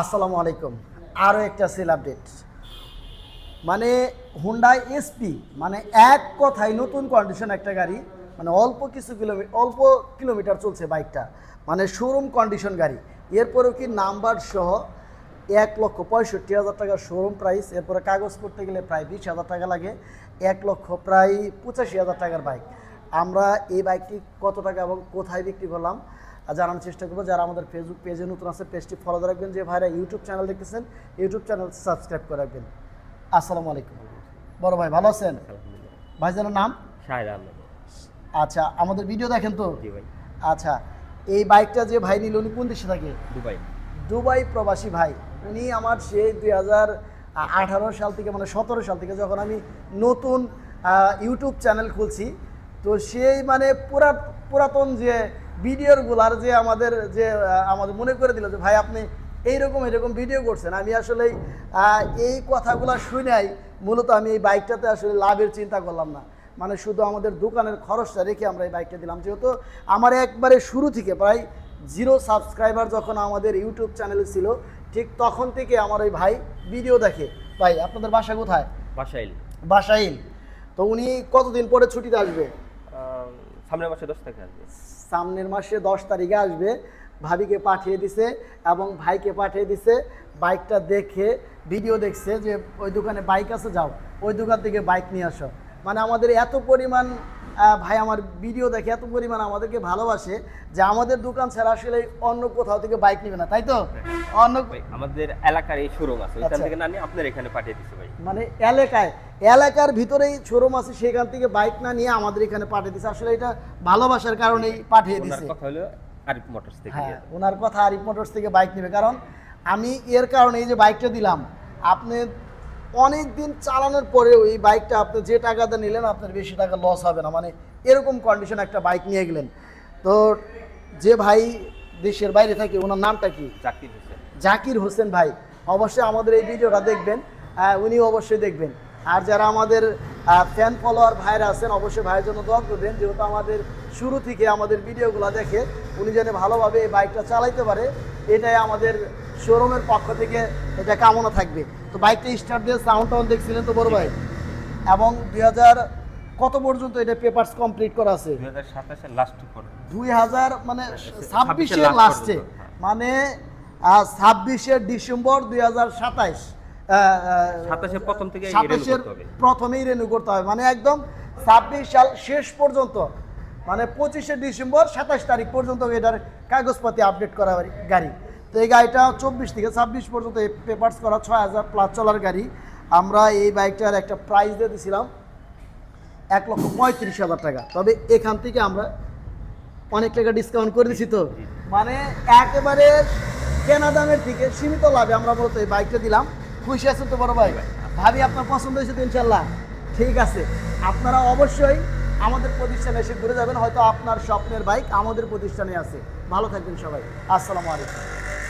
আসসালামু আলাইকুম। আরও একটা সেল আপডেট। মানে হুন্ডাই এসপি মানে এক কথায় নতুন কন্ডিশন একটা গাড়ি মানে অল্প কিছু কিলোমিটার অল্প কিলোমিটার চলছে বাইকটা মানে শোরুম কন্ডিশন গাড়ি। এরপরেও কি নাম্বার সহ এক লক্ষ পঁয়ষট্টি হাজার টাকার শোরুম প্রাইস এরপরে কাগজ করতে গেলে প্রায় বিশ হাজার টাকা লাগে, এক লক্ষ প্রায় পঁচাশি হাজার টাকার বাইক আমরা এই বাইকটি কত টাকা এবং কোথায় বিক্রি করলাম জানানোর চেষ্টা করব। যারা আমাদের ফেসবুক পেজে নতুন আছে পেজটি ফলো করে রাখবেন। যে ভাইরা ইউটিউব চ্যানেল দেখতেছেন ইউটিউব চ্যানেল সাবস্ক্রাইব করে রাখবেন। আসসালামু আলাইকুম। বড় ভাই ভালো আছেন? ভাই যেন নাম? শাহেদ আহমেদ। আচ্ছা আমাদের ভিডিও দেখেন তো? আচ্ছা এই বাইকটা যে ভাই নিল উনি কোন দেশে থাকে? দুবাই। দুবাই প্রবাসী ভাই। উনি আমার সেই দুই হাজার আঠারো সাল থেকে মানে সতেরো সাল থেকে যখন আমি নতুন ইউটিউব চ্যানেল খুলছি তো সেই মানে পুরা পুরাতন যে ভিডিওগুলার যে আমাদের যে আমাদের মনে করে দিল যে ভাই আপনি এইরকম এরকম ভিডিও করছেন। আমি আসলে এই কথাগুলো শুনেই মূলত আমি এই বাইকটাতে আসলে লাভের চিন্তা করলাম না। মানে শুধু আমাদের দোকানের খরচটা রেখে আমরা এই বাইকটা দিলাম। যেহেতু আমার একবারে শুরু থেকে প্রায় জিরো সাবস্ক্রাইবার যখন আমাদের ইউটিউব চ্যানেলে ছিল ঠিক তখন থেকে আমার ওই ভাই ভিডিও দেখে ভাই আপনাদের বাসা কোথায়? বাসাইল। বাসাইল। তো উনি কতদিন পরে ছুটিতে আসবে? সামনের মাসে দশ তারিখে আসবে। সামনের মাসে দশ তারিখে আসবে। ভাবিকে পাঠিয়ে দিছে এবং ভাইকে পাঠিয়ে দিছে। বাইকটা দেখে ভিডিও দেখছে যে ওই দোকানে বাইক আছে, যাও। ওই দোকান থেকে বাইক নিয়ে আসো। মানে আমাদের এত পরিমাণ ভাই আমার ভিডিও দেখে এত পরিমাণ আমাদেরকে ভালোবাসে যে আমাদের দোকান ছাড়া আসলে অন্য কোথাও থেকে বাইক নেবে না তাই তো? অন্য আমাদের এলাকার এই শোরুম আছে ওইখান আচ্ছা। থেকে না নিয়ে আপনার এখানে পাঠিয়ে দিচ্ছে ভাই। মানে এলাকায় এলাকার ভিতরেই শোরুম আছে সেখান থেকে বাইক না নিয়ে আমাদের এখানে পাঠিয়ে দিছে। আসলে এটা ভালোবাসার কারণেই পাঠিয়ে দিছে। কথা হলো আরিফ মোটরস থেকে। হ্যাঁ ওনার কথা আরিফ মোটরস থেকে বাইক নেবে। কারণ আমি এর কারণে এই যে বাইকটা দিলাম আপনি অনেক দিন চালানোর পরেও এই বাইকটা আপনি যে টাকাতে নিলেন আপনার বেশি টাকা লস হবে না। মানে এরকম কন্ডিশন একটা বাইক নিয়ে গেলেন। তো যে ভাই দেশের বাইরে থাকে ওনার নামটা কি? জাকির হোসেন। জাকির হোসেন ভাই। অবশ্যই আমাদের এই ভিডিওটা দেখবেন। উনি অবশ্যই দেখবেন। আর যারা আমাদের ফ্যান ফলোয়ার ভাইরা আছেন অবশ্যই ভাইয়ের জন্য দোয়া করবেন। যেহেতু আমাদের শুরু থেকে আমাদের ভিডিওগুলো দেখে উনি যেন ভালোভাবে এই বাইকটা চালাইতে পারে এটাই আমাদের শোরুমের পক্ষ থেকে এটা কামনা থাকবে। তো বাইকটা স্টার্ট দিয়ে সাউন্ড টাউন দেখছিলেন তো বড় ভাই? এবং দুই হাজার কত পর্যন্ত এটা পেপারস কমপ্লিট করা আছে? দুই হাজার সাতাশের লাস্ট দুই হাজার মানে ছাব্বিশের লাস্টে হ্যাঁ। মানে ছাব্বিশের ডিসেম্বর দুই হাজার সাতাইশ সাতাশের প্রথম থেকে সাতাশের প্রথমেই রেনু করতে হবে। মানে একদম ছাব্বিশ সাল শেষ পর্যন্ত মানে পঁচিশে ডিসেম্বর সাতাশ তারিখ পর্যন্ত এটার কাগজপাতি আপডেট করা গাড়ি। তো এই গাড়িটা চব্বিশ থেকে ছাব্বিশ পর্যন্ত পেপার্স করা ছয় হাজার প্লাস চলার গাড়ি। আমরা এই বাইকটার একটা প্রাইস দিয়ে দিয়েছিলাম এক লক্ষ পঁয়ত্রিশ হাজার টাকা। তবে এখান থেকে আমরা অনেক টাকা ডিসকাউন্ট করে দিছি তো। মানে একেবারে কেনা দামের থেকে সীমিত লাভে আমরা মূলত এই বাইকটা দিলাম। খুশি আছেন তো বড় ভাই? ভাবি, আপনার পছন্দ হয়েছে তো ইনশাল্লাহ ঠিক আছে। আপনারা অবশ্যই আমাদের প্রতিষ্ঠানে এসে ঘুরে যাবেন। হয়তো আপনার স্বপ্নের বাইক আমাদের প্রতিষ্ঠানে আছে। ভালো থাকবেন সবাই। আসসালামু আলাইকুম।